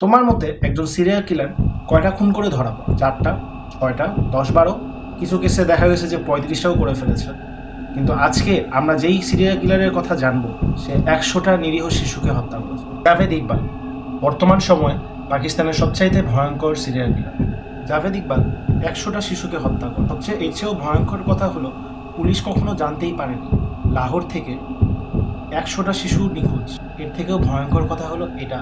তোমার মতে একজন সিরিয়াল কিলার কয়টা খুন করে ধরা পড়ে? চারটা, ছয়টা, দশ বারো? কিছু কেসে দেখা গেছে যে পঁয়ত্রিশটাও করে ফেলেছে। কিন্তু আজকে আমরা যেই সিরিয়াল কিলারের কথা জানব, সে একশোটা নিরীহ শিশুকে হত্যা করেছে। জাভেদ ইকবাল, বর্তমান সময়ে পাকিস্তানের সবচাইতে ভয়ঙ্কর সিরিয়াল কিলার জাভেদ ইকবাল একশোটা শিশুকে হত্যা করে। সবচেয়ে এর চেয়েও ভয়ঙ্কর কথা হলো, পুলিশ কখনো জানতেই পারেনি লাহোর থেকে একশোটা শিশু নিখোঁজ। এর থেকেও ভয়ঙ্কর কথা হলো এটা।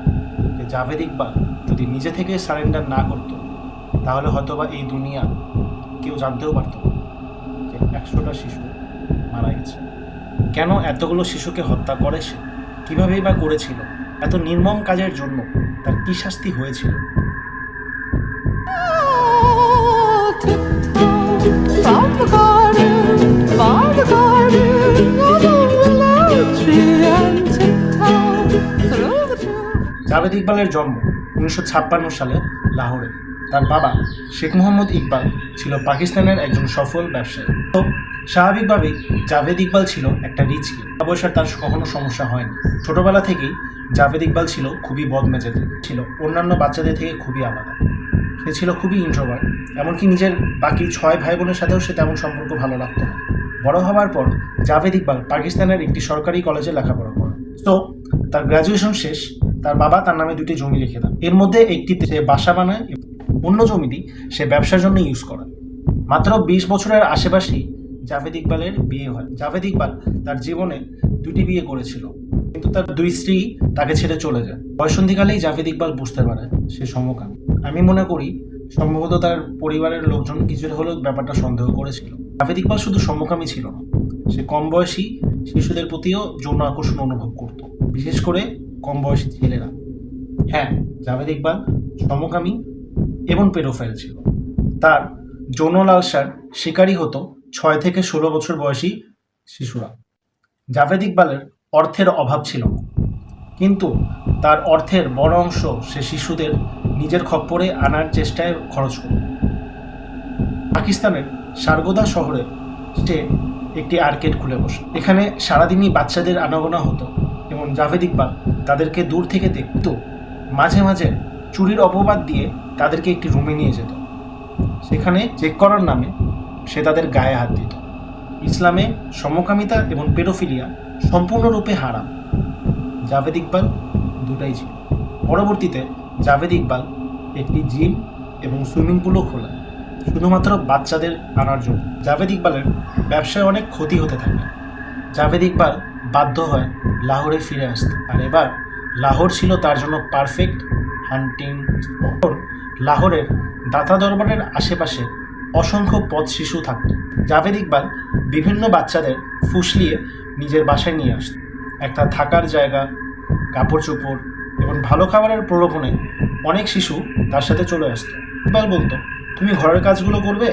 জাভেদ ইকবাল যদি নিজে থেকে সারেন্ডার না করতো, তাহলে হয়তোবা এই দুনিয়া কেউ জানতেও পারতো যে একশোটা শিশু মারা গেছে। কেন এতগুলো শিশুকে হত্যা করে সে? কীভাবেই বা করেছিল? এত নির্মম কাজের জন্য তার কী শাস্তি হয়েছিল? From জাভেদ ইকবালের জন্ম উনিশশো ছাপ্পান্ন সালে লাহোরে। তার বাবা শেখ মোহাম্মদ ইকবাল ছিল পাকিস্তানের একজন সফল ব্যবসায়ী। তো স্বাভাবিকভাবেই জাভেদ ইকবাল ছিল একটা রিচ কিড পয়সার তার কখনো সমস্যা হয়নি। ছোটবেলা থেকেই জাভেদ ইকবাল ছিল খুবই বদমেজাজি। ছিল অন্যান্য বাচ্চাদের থেকে খুবই আলাদা। সে ছিল খুবই ইন্ট্রোভার্ট এমনকি নিজের বাকি ছয় ভাই বোনের সাথেও সে তেমন সম্পর্ক ভালো লাগতো না। বড় হওয়ার পর জাভেদ ইকবাল পাকিস্তানের একটি সরকারি কলেজে লেখাপড়া করে। তো তার গ্র্যাজুয়েশন শেষ তার বাবা তার নামে দুটি জমি লিখে দেন। এর মধ্যে একটিতে সে বাসা বানায় অন্য জমিটি সে ব্যবসার জন্য ইউজ করে। মাত্র বিশ বছরের আশেপাশেই জাভেদ ইকবালের বিয়ে হয়। জাভেদ ইকবাল তার জীবনে দুটি বিয়ে করেছিল, কিন্তু তার দুই স্ত্রী তাকে ছেড়ে চলে যায়। বয়সন্ধিকালেই জাভেদ ইকবাল বুঝতে পারে সে সমকামী। আমি মনে করি সম্ভবত তার পরিবারের লোকজন কিছুটা হলেও ব্যাপারটা সন্দেহ করেছিল। জাভেদ ইকবাল শুধু সমকামী ছিল না, সে কম বয়সী শিশুদের প্রতিও যৌন আকর্ষণ অনুভব করত। বিশেষ করে কম বয়সী ছেলেরা। হ্যাঁ। জাভেদ ইকবাল সমকামী এবং পেরোফাইল ছিল। তার যৌন লালসার শিকারী হতো ছয় থেকে ষোলো বছর বয়সী শিশুরা। জাভেদ ইকবালের অর্থের অভাব ছিল না। কিন্তু তার অর্থের বড় অংশ সে শিশুদের নিজের খপ্পরে আনার চেষ্টায় খরচ করত। পাকিস্তানের সারগোদা শহরে সে একটি আর্কেড খুলে বসে। এখানে সারাদিনই বাচ্চাদের আনাগোনা হতো। জাভেদ ইকবাল তাদেরকে দূর থেকে দেখত, মাঝে মাঝে চুরির অপবাদ দিয়ে তাদেরকে একটি রুমে নিয়ে যেত। সেখানে চেক করার নামে সে তাদের গায়ে হাত দিত। ইসলামে সমকামিতা এবং পেডোফিলিয়া সম্পূর্ণরূপে হারাম। জাভেদ ইকবাল দুটাই ছিল। পরবর্তীতে জাভেদ ইকবাল একটি জিম এবং সুইমিং পুলও খোলা শুধুমাত্র বাচ্চাদের আনার জন্য। জাভেদ ইকবালের ব্যবসায় অনেক ক্ষতি হতে থাকে। জাভেদ ইকবাল বাধ্য হয় লাহোরে ফিরে আসতে। আর এবার লাহোর ছিল তার জন্য পারফেক্ট হান্টিং স্পট লাহোরের দাতা দরবারের আশেপাশে অসংখ্য পথ শিশু থাকত। জাভেদ ইকবাল বিভিন্ন বাচ্চাদের ফুসলিয়ে নিজের বাসায় নিয়ে আসত। একটা থাকার জায়গা, কাপড় চোপড় এবং ভালো খাবারের প্রলোভনে অনেক শিশু তার সাথে চলে আসতো। ইকবাল বলতো, তুমি ঘরের কাজগুলো করবে,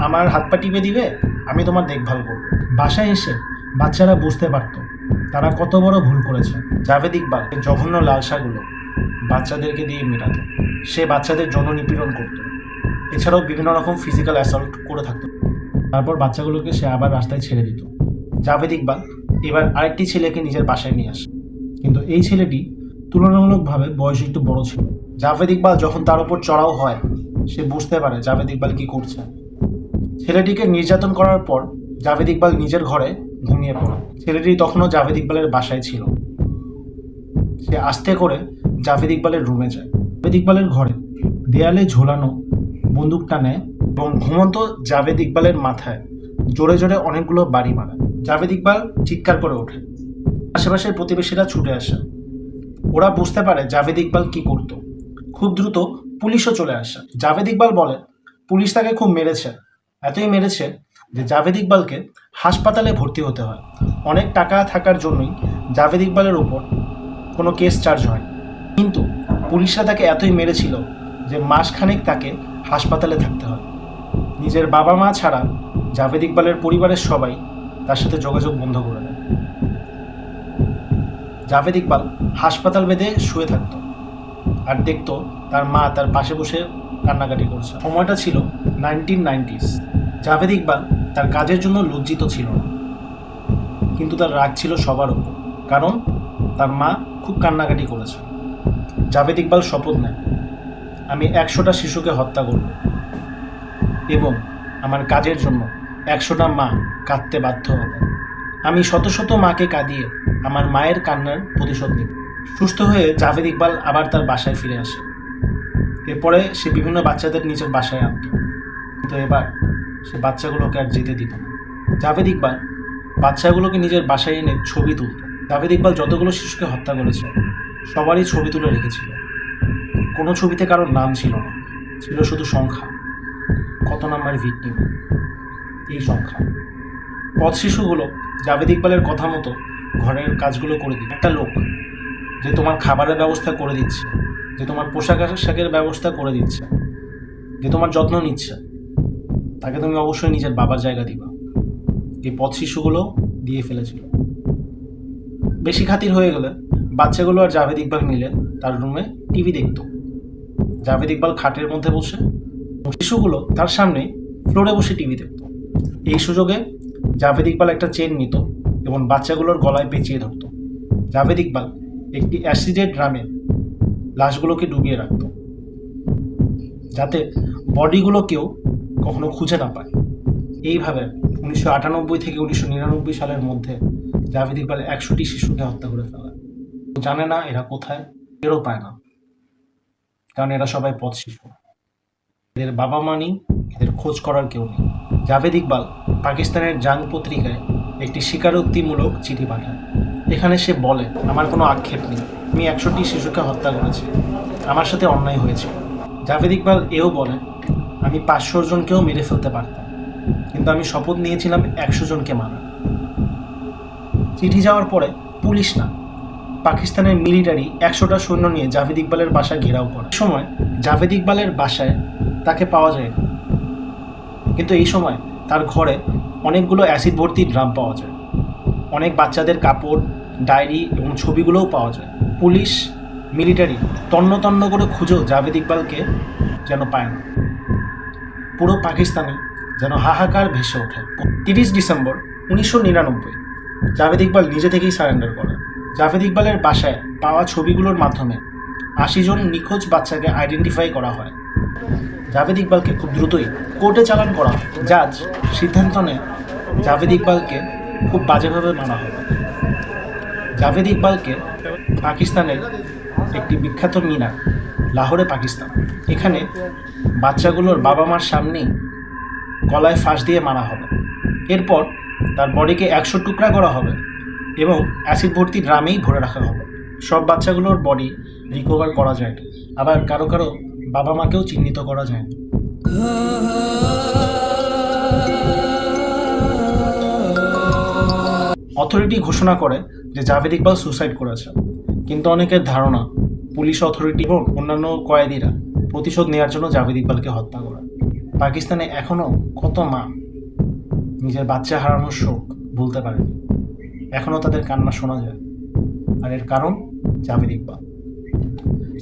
আমার হাত পা টিপে দিবে, আমি তোমার দেখভাল করব। বাসায় এসে বাচ্চারা বুঝতে পারতো তারা কত বড় ভুল করেছে। জাভেদ ইকবাল জঘন্য লালসাগুলো বাচ্চাদেরকে দিয়ে মেটাতো। সে বাচ্চাদের যৌন নিপীড়ন করতো। এছাড়াও বিভিন্ন রকম ফিজিক্যাল অ্যাসল্ট করে থাকতো। তারপর বাচ্চাগুলোকে সে আবার রাস্তায় ছেড়ে দিত। জাভেদ ইকবাল এবার আরেকটি ছেলেকে নিজের বাসায় নিয়ে আসে। কিন্তু এই ছেলেটি তুলনামূলকভাবে বয়স একটু বড় ছিল। জাভেদ ইকবাল যখন তার উপর চড়াও হয়, সে বুঝতে পারে জাভেদ ইকবাল কি করছে। ছেলেটিকে নির্যাতন করার পর জাভেদ ইকবাল নিজের ঘরে ঘুমিয়ে পড়ে। ছেলেটি তখনও জাভেদ ইকবালের বাসায় ছিল। সে আস্তে করে জাভেদ ইকবালের রুমে যায়। জাভেদ ইকবালের ঘরে দেয়ালে ঝোলানো বন্দুকটা নেয় এবং ঘুমন্ত জাভেদ ইকবালের মাথায় জোরে জোরে অনেকগুলো বাড়ি মারে। জাভেদ ইকবাল চিৎকার করে ওঠে। আশেপাশের প্রতিবেশীরা ছুটে আসে। ওরা বুঝতে পারে জাভেদ ইকবাল কি করত। খুব দ্রুত পুলিশও চলে আসে। জাভেদ ইকবাল বলে, পুলিশ তাকে খুব মেরেছে। এতই মেরেছে যে জাভেদ ইকবালকে হাসপাতালে ভর্তি হতে হয়। অনেক টাকা থাকার জন্যই জাভেদ ইকবালের ওপর কোনো কেস চার্জ হয়। কিন্তু পুলিশরা তাকে এতই মেরেছিল যে মাসখানেক তাকে হাসপাতালে থাকতে হয়। নিজের বাবা মা ছাড়া জাভেদ ইকবালের পরিবারের সবাই তার সাথে যোগাযোগ বন্ধ করে দেয়। জাভেদ ইকবাল হাসপাতাল বেঁধে শুয়ে থাকতো আর দেখতো তার মা তার পাশে বসে কান্নাকাটি করছে। সময়টা ছিল নাইনটিন নাইনটিস জাভেদ ইকবাল তার কাজের জন্য লজ্জিত ছিল। না কিন্তু তার রাগ ছিল সবার উপর কারণ তার মা খুব কান্নাকাটি করেছে। জাভেদ ইকবাল শপথ নেয় আমি একশোটা শিশুকে হত্যা করব এবং আমার কাজের জন্য একশোটা মা কাঁদতে বাধ্য হবে। আমি শত শত মাকে কাঁদিয়ে আমার মায়ের কান্নার প্রতিশোধ নিব। সুস্থ হয়ে জাভেদ ইকবাল আবার তার বাসায় ফিরে আসে। এরপরে সে বিভিন্ন বাচ্চাদের নিজের বাসায় আনত। কিন্তু এবার সে বাচ্চাগুলোকে আর যেতে দিত না। জাভেদ ইকবাল বাচ্চাগুলোকে নিজের বাসায় এনে ছবি তুলত। জাভেদ ইকবাল যতগুলো শিশুকে হত্যা করেছে, সবারই ছবি তুলে রেখেছিল। কোনো ছবিতে কারোর নাম ছিল না, ছিল শুধু সংখ্যা। কত নাম্বার ভিকটিম? এই সংখ্যা। পথ শিশুগুলো জাভেদ ইকবালের কথা মতো ঘরের কাজগুলো করে দিবে একটা লোক যে তোমার খাবারের ব্যবস্থা করে দিচ্ছে, যে তোমার পোশাক আশাকের ব্যবস্থা করে দিচ্ছে, যে তোমার যত্ন নিচ্ছে তাকে তুমি অবশ্যই নিজের বাবার জায়গা দিবা। এই পথ শিশুগুলো দিয়ে ফেলেছিল। বেশি খাতির হয়ে গেলে বাচ্চাগুলো আর জাভেদ ইকবাল মিলে তার রুমে টিভি দেখতো। জাভেদ ইকবাল খাটের মধ্যে বসে শিশুগুলো তার সামনে ফ্লোরে বসে টিভি দেখতো। এই সুযোগে জাভেদ ইকবাল একটা চেন নিত এবং বাচ্চাগুলোর গলায় পেঁচিয়ে ধরতো। জাভেদ ইকবাল একটি অ্যাসিডের ড্রামে লাশগুলোকে ডুবিয়ে রাখতো। যাতে বডিগুলো কেউ কখনো খুঁজে না পায়। এইভাবে উনিশশো আটানব্বই থেকে উনিশশো নিরানব্বই সালের মধ্যে জাভেদ ইকবাল একশোটি শিশুকে হত্যা করে ফেলে। জানে না এরা কোথায় এরও পায় না। কারণ এরা সবাই পথ শিশু। এদের বাবা মা নেই, এদের খোঁজ করার কেউ নেই। জাভেদ ইকবাল পাকিস্তানের জাং পত্রিকায় একটি স্বীকারোক্তিমূলক চিঠি পাঠায়। এখানে সে বলে, আমার কোনো আক্ষেপ নেই। আমি একশোটি শিশুকে হত্যা করেছি। আমার সাথে অন্যায় হয়েছে। জাভেদ ইকবাল এও বলে আমি পাঁচশো জনকেও মেরে ফেলতে পারতাম। কিন্তু আমি শপথ নিয়েছিলাম একশো জনকে মারা চিঠি যাওয়ার পরে পুলিশ না, পাকিস্তানের মিলিটারি একশোটা সৈন্য নিয়ে জাভেদ ইকবালের বাসা ঘেরাও করে। সময় জাভেদ ইকবালের বাসায় তাকে পাওয়া যায় না। কিন্তু এই সময় তার ঘরে অনেকগুলো অ্যাসিড ভর্তি ড্রাম পাওয়া যায়। অনেক বাচ্চাদের কাপড়, ডায়েরি এবং ছবিগুলোও পাওয়া যায়। পুলিশ, মিলিটারি তন্ন তন্ন করে খুঁজেও জাভেদ ইকবালকে যেন পায় না। পুরো পাকিস্তানে যেন হাহাকার ভেসে ওঠে। তিরিশ ডিসেম্বর উনিশশো নিরানব্বই, জাভেদ ইকবাল নিজে থেকেই সারেন্ডার করে জাভেদ ইকবালের বাসায় পাওয়া ছবিগুলোর মাধ্যমে আশি জন নিখোঁজ বাচ্চাকে আইডেন্টিফাই করা হয়। জাভেদ ইকবালকে খুব দ্রুতই কোর্টে চালান করা হয়। জাজ সিদ্ধান্ত নেয় জাভেদ ইকবালকে খুব বাজেভাবে মানা হবে। জাভেদ ইকবালকে পাকিস্তানের একটি বিখ্যাত মিনার, লাহোরে, পাকিস্তান। এখানে বাচ্চাগুলোর বাবা মার সামনেই গলায় ফাঁস দিয়ে মারা হবে। এরপর তার বডিকে একশো টুকরা করা হবে এবং অ্যাসিড ভর্তি ড্রামেই ভরে রাখা হবে। সব বাচ্চাগুলোর বডি রিকভার করা যায়, আবার কারও কারও বাবা মাকেও চিহ্নিত করা যায়। অথরিটি ঘোষণা করে যে জাভেদ ইকবাল সুসাইড করেছে, কিন্তু অনেকের ধারণা পুলিশ অথরিটি এবং অন্যান্য কয়েদিরা প্রতিশোধ নেওয়ার জন্য জাভেদ ইকবালকে হত্যা করা। পাকিস্তানে এখনও কত মা নিজের বাচ্চা হারানোর শোক ভুলতে পারেনি। এখনও তাদের কান্না শোনা যায়। আর এর কারণ জাভেদ ইকবাল।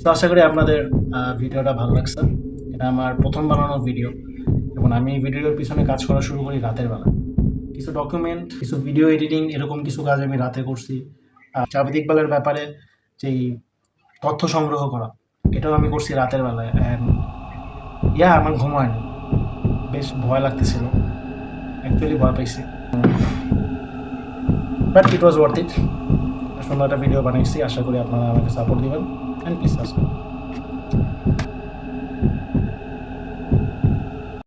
তো আশা করি আপনাদের ভিডিওটা ভালো লাগছে। এটা আমার প্রথম বানানো ভিডিও এবং আমি এই ভিডিওর পিছনে কাজ করা শুরু করি রাতের বেলা। কিছু ডকুমেন্ট কিছু ভিডিও এডিটিং এরকম কিছু কাজ আমি রাতে করছি। জাভেদ ইকবালের ব্যাপারে যেই তথ্য সংগ্রহ করা এটাও আমি করছি রাতের বেলায় অ্যান্ড ইয়া আমার ঘুম হয়নি। বেশ ভয় লাগতেছিল। অ্যাকচুয়ালি ভয় পাইছি। But it was worth it সুন্দর একটা ভিডিও বানিয়েছি, আশা করি আপনারা আমাকে সাপোর্ট দিবেন অ্যান্ড প্লিজ সাবস্ক্রাইব